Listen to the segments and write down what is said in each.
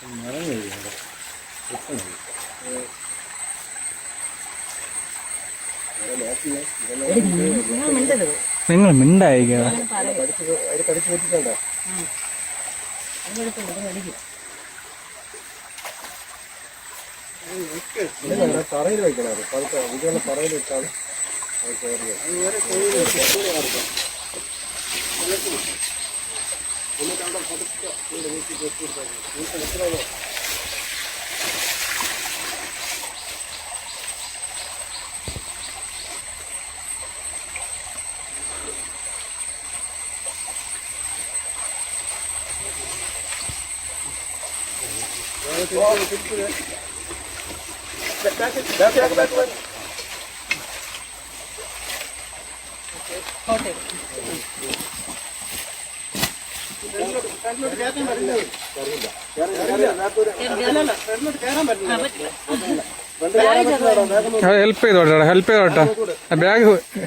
നിങ്ങൾ മിണ്ടരുത് നിങ്ങൾ മിണ്ടായിക്കുക തറയിൽ പറയും തറയിൽ കടിച്ചു కింద వేసి చేసుకుంటాను ఇంత విత్తనాలు Okay. ഹെൽപ്പ് ചെയ്തോട്ടെ ഹെൽപ്പ് ചെയ്തോട്ടെ. ബാഗ് വരട്ടെ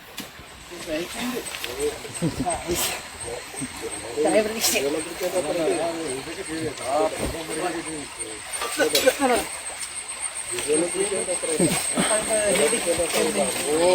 ഓ